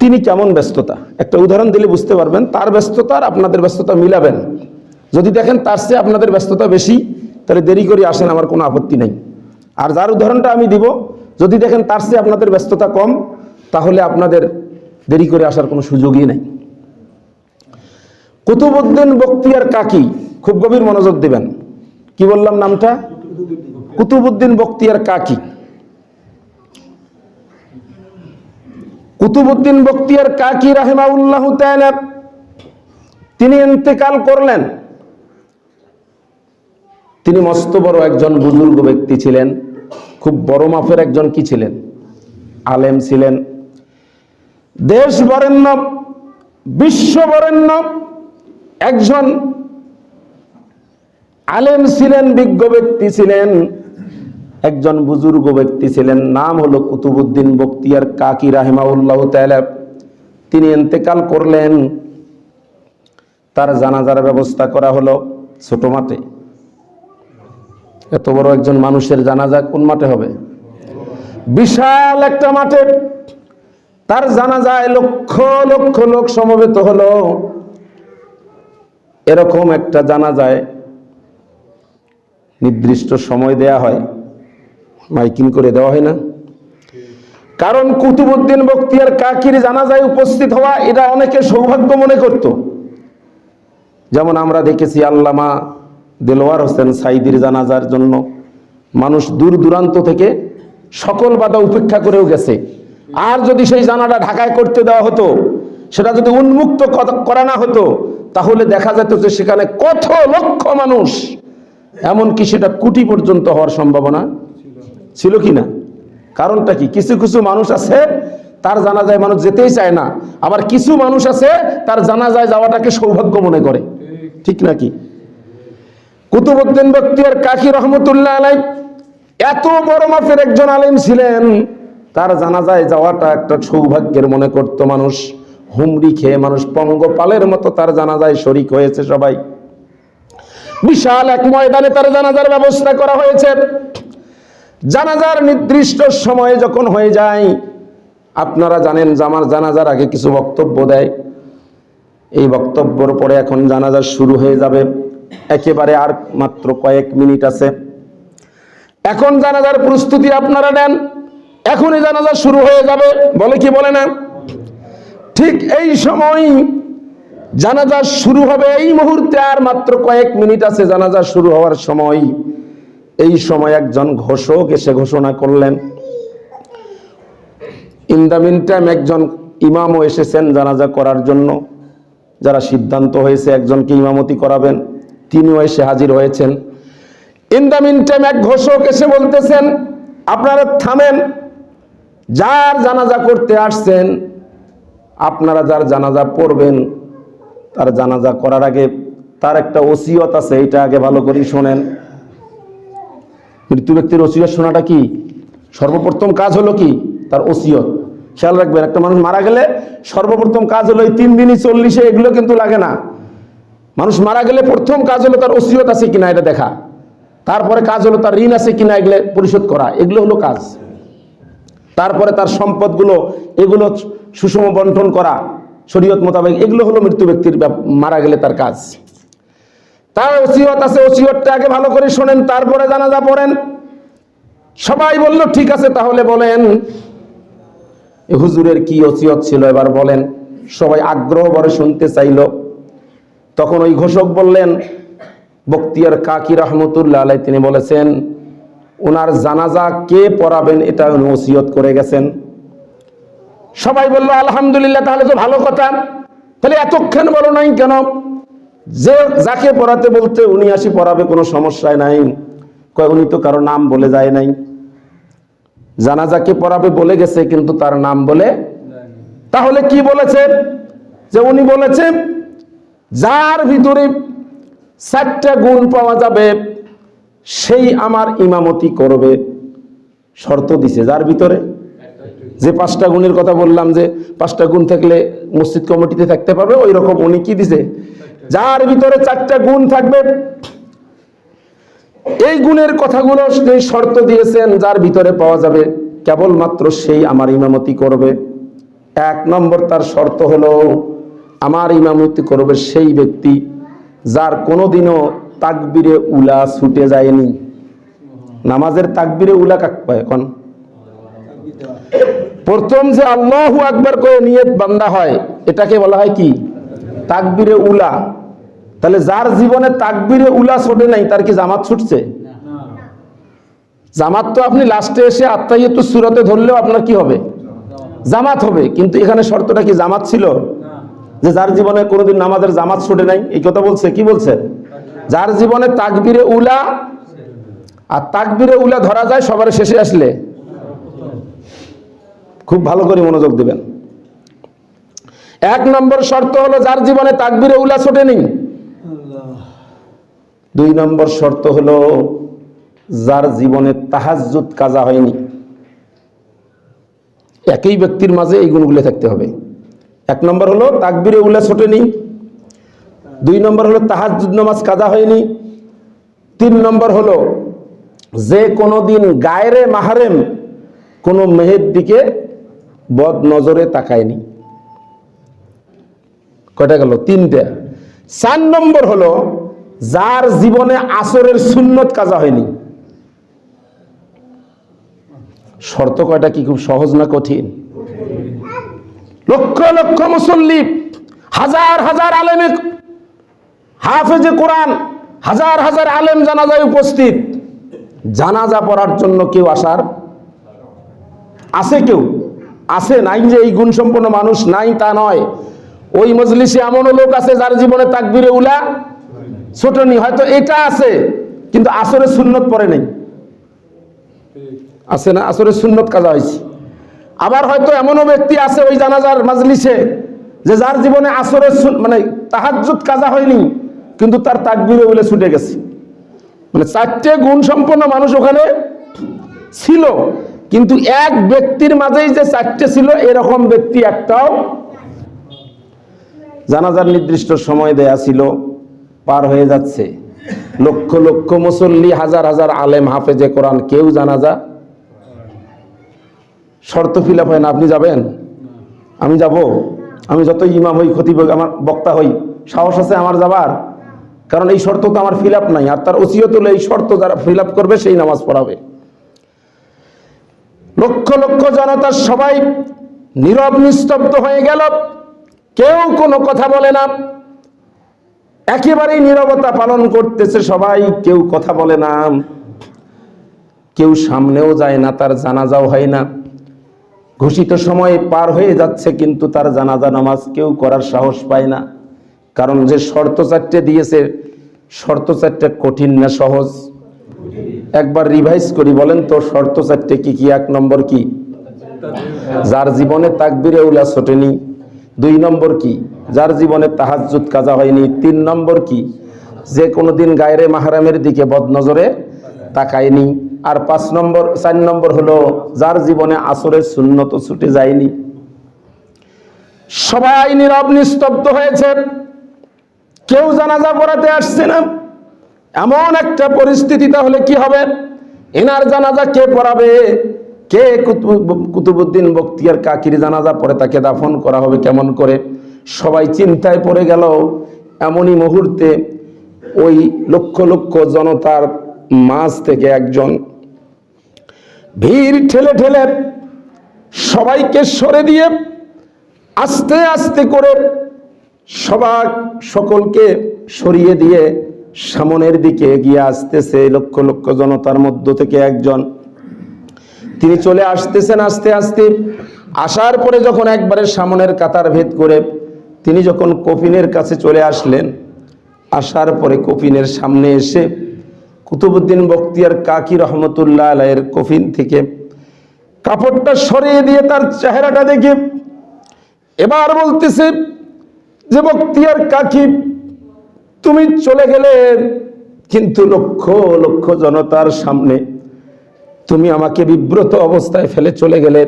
তিনি কেমন ব্যস্ততা? একটা উদাহরণ দিলে বুঝতে পারবেন, তার ব্যস্ততা আর আপনাদের ব্যস্ততা মিলাবেন। যদি দেখেন তার চেয়ে আপনাদের ব্যস্ততা বেশি, তাহলে দেরি করে আসেন, আমার কোনো আপত্তি নেই। আর যার উদাহরণটা আমি দিব, যদি দেখেন তার চেয়ে আপনাদের ব্যস্ততা কম, তাহলে আপনাদের দেরি করে আসার কোনো সুযোগই নেই। কুতুবুদ্দিন বক্তিয়ার কাকি, খুব গভীর মনোযোগ দিবেন। কি বললাম নামটা? কুতুবুদ্দিন বক্তিয়ার কাকি। কুতুবুদ্দিন বক্তিয়ার কাকি রাহেমাউল্লাহ তাআলা, তিনি ইন্তেকাল করলেন। তিনি মস্ত বড় একজন বুজুর্গ ব্যক্তি ছিলেন, খুব বড় মাপের একজন কি ছিলেন? আলেম ছিলেন। দেশ বরেণ্য, বিশ্ব বরেণ্য, একজন আলেম ছিলেন, বিজ্ঞ ব্যক্তি ছিলেন। একজন বুজুর্গ ব্যক্তি ছিলেন, নাম হলো কুতুবুদ্দিন বক্তিয়ার কাকি রাহিমাউল্লাহ তাআলা। তিনি ইন্তেকাল করলেন। তার জানাজার ব্যবস্থা করা হলো ছোট মাঠে। এত বড় একজন মানুষের জানাজা কোন মাঠে হবে? বিশাল একটা মাঠে। তার জানাজায় লক্ষ লক্ষ লোক সমবেত হলো। এরকম একটা জানাজায় নির্দিষ্ট সময় দেয়া হয়। মাইকিং করে দেওয়া হয় না। কারণ কুতুবুদ্দিন বক্তিয়ার কাকির জানাজায় উপস্থিত হওয়া এটা অনেকে সৌভাগ্য মনে করত। যেমন আমরা দেখেছি আল্লামা দেলোয়ার হোসেন সাইদির জানাজার জন্য মানুষ দূর দূরান্ত থেকে সকল বাধা উপেক্ষা করেও গেছে। আর যদি সেই জানাটা ঢাকায় করতে দেওয়া হতো, সেটা যদি উন্মুক্ত করা না হতো, তাহলে দেখা যেত যে সেখানে কত লক্ষ মানুষ, এমনকি সেটা কোটি পর্যন্ত হওয়ার সম্ভাবনা ছিল কি না? কারণটা কি? কিছু কিছু মানুষ আছে, তার জানাজায় মানুষ যেতেই চায় না। আবার কিছু মানুষ আছে, তার জানাজায় যাওয়াটাকে সৌভাগ্য মনে করে। ঠিক নাকি কুতুবুদ্দিন বক্তিয়ার কাকি রহমতুল্লাহ আলাই এত বড় মাপের একজন আলেম ছিলেন, তার জানাজায় যাওয়াটা একটা সৌভাগ্যের মনে করত মানুষ। হুমড়ি খেয়ে মানুষ পঙ্গপালের মতো তার জানাজায় শরিক হয়েছে সবাই। বিশাল এক ময়দানে তার জানাজার ব্যবস্থা করা হয়েছে। জানাজার নির্দিষ্ট সময়ে যখন হয়ে যায়, আপনারা জানেন যে আমার জানাজার আগে কিছু বক্তব্য দেয়। এই বক্তব্যর পরে এখন জানাজা শুরু হয়ে যাবে। একেবারে আর মাত্র কয়েক মিনিট আছে। এখন জানাজার প্রস্তুতি আপনারা নেন। এখনই জানাজা শুরু হয়ে যাবে, বলে কি বলে না? ঠিক এই সময় জানাজা শুরু হবে। এই মুহূর্তে আর মাত্র কয়েক মিনিট আছে জানাজা শুরু হওয়ার সময়। এই সময় একজন ঘোষক এসে ঘোষণা করলেন ইন দ্য মিন টাইম একজন ইমামও এসেছেন জানাজা করার জন্য। যারা সিদ্ধান্ত হয়েছে একজনকে ইমামতি করাবেন, তিনিও এসে হাজির হয়েছেন। ইন দ্য মিন টাইম এক ঘোষক এসে বলতেছেন, আপনারা থামেন, যার জানাজা করতে আসছেন, আপনারা যার জানাজা পড়বেন, তার জানাজা করার আগে তার একটা ওসিয়ত আছে, এটা আগে ভালো করে শোনেন। মৃত্যু ব্যক্তির ওসিয়ত শোনাটা কি? সর্বপ্রথম কাজ হলো কি? তার ওসিয়ত। খেয়াল রাখবেন, একটা মানুষ মারা গেলে সর্বপ্রথম কাজ হলো এই তিন দিনই চল্লিশে এগুলো কিন্তু লাগে না। মানুষ মারা গেলে প্রথম কাজ হলো তার ওসিয়ত আছে কিনা এটা দেখা। তারপরে কাজ হলো তার ঋণ আছে কিনা এগুলো পরিশোধ করা। এগুলো হলো কাজ। তারপরে তার সম্পদগুলো, এগুলো সুষম বন্টন করা, শরীয়ত মোতাবেক এগুলো হলো মৃত্যু ব্যক্তির মারা গেলে তার কাজ। তার ওসিয়ত আছে, ওসিয়তটা আগে ভালো করে শোনেন, তারপরে জানাজা পড়েন। সবাই বলল, ঠিক আছে, তাহলে বলেন। হুজুরের কি ওসিয়ত ছিল, এবার বলেন। সবাই আগ্রহ ভরে শুনতে চাইল। তখন ওই ঘোষক বললেন, বক্তিয়ার কাকি রহমতুল্লাহ আলাই, তিনি বলেছেন, ওনার জানাজা কে পড়াবেন, এটা উনি ওসিয়ত করে গেছেন। সবাই বলল, আলহামদুলিল্লাহ, তাহলে তো ভালো কথা। তাহলে এতক্ষণ বলো নাই কেন? যে যাকে পড়াতে বলতে উনি আসি পড়াবে, কোনো সমস্যায় নাই। কয়, উনি তো কারও নাম বলে যায় নাই। জানাজাকে পড়াবে বলে গেছে, কিন্তু তার নাম বলে তাহলে কি বলেছে? যে উনি বলেছে, যার ভিতরে চারটা গুণ পাওয়া যাবে, সেই আমার ইমামতি করবে। শর্ত দিছে যার ভিতরে? যে পাঁচটা গুণের কথা বললাম যে, পাঁচটা গুণ থাকলে মসজিদ কমিটিতে থাকতে পারবে ওই রকম উনি কি দিছে? যার ভিতরে চারটা গুণ থাকবে। এই গুণের কথাগুলো যে শর্ত দিয়েছেন, যার ভিতরে পাওয়া যাবে, কেবলমাত্র সেই আমার ইমামতি করবে। এক নম্বর তার শর্ত হলো, আমার ইমামতি করবে সেই ব্যক্তি যার কোনোদিনও তাকবিরে উলা ছুটে যায়নি। নামাজের তাকবিরে উলা কাক পায় এখন? প্রথম যে আল্লাহ আকবার করে নিয়ত বান্দা হয়, এটাকে বলা হয় কি? তাকবিরে উলা। তাহলে যার জীবনে তাকবিরে উলা ছোটে নাই, তার কি জামাত ছুটছে? জামাত তো আপনি লাস্টে এসে আত্মাইয়ত সুরাতে ধরলেও আপনার কি হবে? জামাত হবে। কিন্তু এখানে শর্তটা কি জামাত ছিল? যে যার জীবনে কোনোদিন নামাজের জামাত ছুটে নাই, এই কথা বলছে? কি বলছে? যার জীবনে তাকবিরে উলা, আর তাকবিরে উলা ধরা যায় সবার শেষে আসলে। খুব ভালো করে মনোযোগ দিবেন। এক নম্বর শর্ত হলো যার জীবনে তাকবিরে উলা ছোটেনি দুই নম্বর শর্ত হলো, যার জীবনে তাহাজ্জুদ কাজা হয়নি, একই ব্যক্তির মাঝে এই গুণগুলো থাকতে হবে। এক নম্বর হলো, তাকবিরে উল্লা ছোটেনি। দুই নম্বর হলো, তাহাজ্জুদ নামাজ কাজা হয়নি। তিন নম্বর হলো, যে কোনো দিন গায়রে মাহারেম কোনো মেহের দিকে বদ নজরে তাকায়নি। কয়টা গেল? তিনটা। চার নম্বর হলো যার জীবনে আসরের সুন্নত কাজা হয়নি। শর্ত কয়টা কি খুব সহজ না কঠিন? লক্ষ লক্ষ মুসল্লি হাজার হাজার আলেমে হাফেজে কোরআন, হাজার হাজার আলেম জানাজায় উপস্থিত। জানাজা পড়ার জন্য কেউ আসার? আছে কেউ? আছে, নাই যে এই গুণসম্পন্ন মানুষ, নাই তা নয়। ওই মজলিসে এমনও লোক আছে যার জীবনে তাকবিরে উলা ছোটনি হয়তো এটা আছে কিন্তু আসরে সুন্নত পরে নেই। আছে না? আসরে সুন্নত কাজা হয়েছে আবার হয়তো এমনও ব্যক্তি আছে ওই জানাজার মাজলিসে যে যার জীবনে আসরের সুন- মানে তাহাজ্জুদ কাজা হয়নি কিন্তু তার তাকবিরে বলে ছুটে গেছে। মানে চারটে গুণ সম্পন্ন মানুষ ওখানে ছিল কিন্তু এক ব্যক্তির মাঝেই যে চারটে ছিল এরকম ব্যক্তি একটাও জানাজার নির্দিষ্ট সময় দেয়া ছিল। পার হয়ে যাচ্ছে। লক্ষ লক্ষ মুসল্লি হাজার হাজার আলেম হাফেজে কোরআন কেউ জানাজা শর্ত ফিল আপ হয় না আপনি যাবেন? আমি যাব। আমি যত ইমাম হই হই, আমার বক্তা হই সাহস আছে আমার যাবার? কারণ এই শর্ত তো আমার ফিল আপ নাই আর তার ওসিয়ত হলে এই শর্ত যারা ফিল আপ করবে সেই নামাজ পড়াবে। লক্ষ লক্ষ জনতার সবাই নীরব নিস্তব্ধ হয়ে গেল। কেউ কোনো কথা বলে না। একেবারেই নীরবতা পালন করতেছে সবাই, কেউ কথা বলে না। কেউ সামনেও যায় না, তার জানাজাও হয় না। ঘোষিত সময় পার হয়ে যাচ্ছে, কিন্তু তার জানাজা নামাজ কেউ করার সাহস পায় না। কারণ যে শর্ত চারটে দিয়েছে, শর্ত চারটে কঠিন না সহজ। একবার রিভাইজ করি, বলেন তো শর্ত চারটে কি কি এক নম্বর কি? যার জীবনে তাকবিরে উলা ছোটেনি, দুই নম্বর কি? যার জীবনে তাহাজ্জুদ কাজা হয়নি। তিন নম্বর কি? যে কোনো দিন গায়রে মাহারামের দিকে বদনজরে তাকায়নি। আর পাঁচ নম্বর, চার নম্বর হলো, যার জীবনে আসরের শূন্যত ছুটে যায়নি। সবাই নীরব নিস্তব্ধ হয়েছে কেউ জানাজা পড়াতে আসছে না। এমন একটা পরিস্থিতি তাহলে কি হবে? এনার জানাজা কে পড়াবে? কে কুতুব- কুতুবুদ্দিন বক্তিয়ার কাকির জানাজা পরে তাকে দাফন করা হবে কেমন করে? সবাই চিন্তায় পড়ে গেল। এমনই মুহূর্তে ওই লক্ষ লক্ষ জনতার মাঝ থেকে একজন ভিড় ঠেলে ঠেলে সবাইকে সরে দিয়ে আস্তে আস্তে করে সবার সকলকে সরিয়ে দিয়ে সামনের দিকে এগিয়ে আসতেছে লক্ষ লক্ষ জনতার মধ্য থেকে একজন। তিনি চলে আসতেছেন আস্তে আস্তে। আসার পরে যখন একবারে সামনের কাতার ভেদ করে তিনি যখন কফিনের কাছে চলে আসলেন, আসার পরে কফিনের সামনে এসে কুতুবুদ্দিন বক্তিয়ার কাকি রহমতুল্লাহ আলাইয়ের কফিন থেকে কাপড়টা সরিয়ে দিয়ে তার চেহারাটা দেখে এবার বলতেছে যে বক্তিয়ার কাকি, তুমি চলে গেলে, কিন্তু লক্ষ লক্ষ জনতার সামনে তুমি আমাকে বিব্রত অবস্থায় ফেলে চলে গেলে,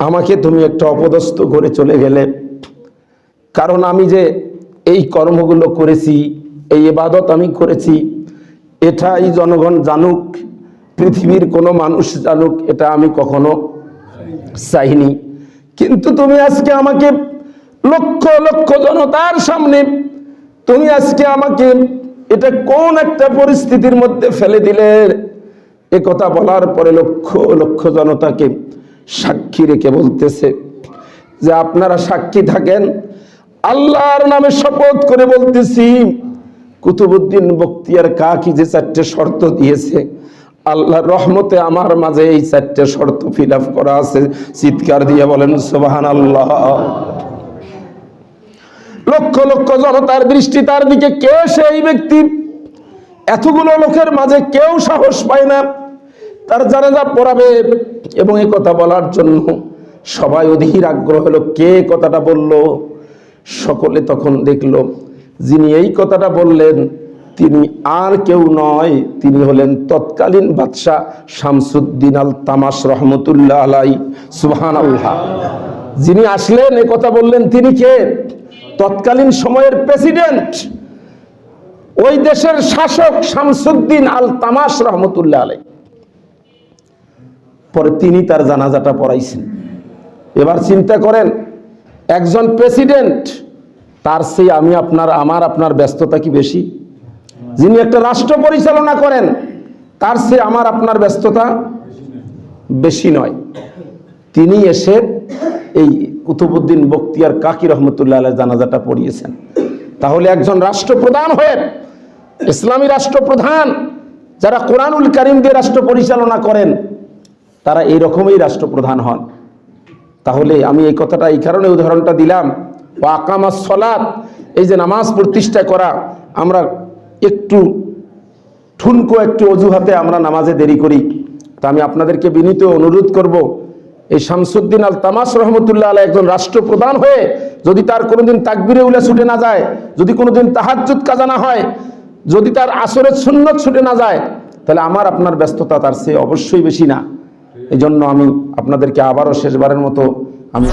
আমাকে তুমি একটা অপদস্থ করে চলে গেলে। কারণ আমি যে এই কর্মগুলো করেছি, এই এবাদত আমি করেছি, এটাই জনগণ জানুক, পৃথিবীর কোনো মানুষ জানুক, এটা আমি কখনো চাইনি। কিন্তু তুমি আজকে আমাকে লক্ষ লক্ষ জনতার সামনে, তুমি আজকে আমাকে এটা কোন একটা পরিস্থিতির মধ্যে ফেলে দিলে? এ কথা বলার পরে লক্ষ লক্ষ জনতাকে সাক্ষী রেখে বলতেছে যে আপনারা সাক্ষী থাকেন আল্লাহর নামে শপথ করে বলতেছি, কুতুবুদ্দিন বক্তিয়ার কাকি যে চারটে শর্ত দিয়েছে, আল্লাহর রহমতে আমার মাঝে এই চারটে শর্ত ফিল করা আছে। চিৎকার দিয়ে বলেন সোবাহান আল্লাহ লক্ষ লক্ষ জনতার দৃষ্টি তার দিকে, কে সেই ব্যক্তি? এতগুলো লোকের মাঝে কেউ সাহস পায় না। তার জানাজা পড়াবে এবং এই কথা বলার জন্য সবাই অধীর আগ্রহ হলো, কে কথাটা বলল? সকলে তখন দেখল, যিনি এই কথাটা বললেন, তিনি আর কেউ নয়। তিনি হলেন তৎকালীন বাদশাহ শামসুদ্দিন আল তামাস রহমতুল্লাহ আলাই সুবহান আল্লাহ যিনি আসলেন, এ কথা বললেন, তিনি কে? তৎকালীন সময়ের প্রেসিডেন্ট। ওই দেশের শাসক শামসুদ্দিন আল তামাস রহমতুল্লাহ আলাই পরে তিনি তার জানাজাটা পড়াইছেন। এবার চিন্তা করেন একজন প্রেসিডেন্ট, তার সেই আমি আপনার, আমার আপনার ব্যস্ততা কি বেশি? যিনি একটা রাষ্ট্র পরিচালনা করেন, তার সে আমার আপনার ব্যস্ততা বেশি নয়। তিনি এসে এই কুতুবুদ্দিন বক্তিয়ার কাকি রহমতুল্লাহ আলাহ জানাজাটা পড়িয়েছেন। তাহলে একজন রাষ্ট্রপ্রধান হয়ে, ইসলামী রাষ্ট্রপ্রধান, যারা কোরআনুল কারিম দিয়ে রাষ্ট্র পরিচালনা করেন, তারা এই রকমই রাষ্ট্রপ্রধান হন। তাহলে আমি এই কথাটা, এই কারণে উদাহরণটা দিলাম। ও আকামাস সলাৎ এই যে নামাজ প্রতিষ্ঠা করা, আমরা একটু ঠুনকো, একটু অজুহাতে আমরা নামাজে দেরি করি। তা আমি আপনাদেরকে বিনীত অনুরোধ করব, এই শামসুদ্দিন আল তামাস রহমতুল্লাহ আলাই একজন রাষ্ট্রপ্রধান হয়ে যদি তার কোনোদিন তাকবিরে উলে ছুটে না যায়, যদি কোনোদিন তাহাজ্জুদ কাজা না হয়, যদি তার আসরের সুন্নত ছুটে না যায়, তাহলে আমার আপনার ব্যস্ততা তার সে অবশ্যই বেশি না। এই জন্য আমি আপনাদেরকে আবারও শেষবারের মতো আমি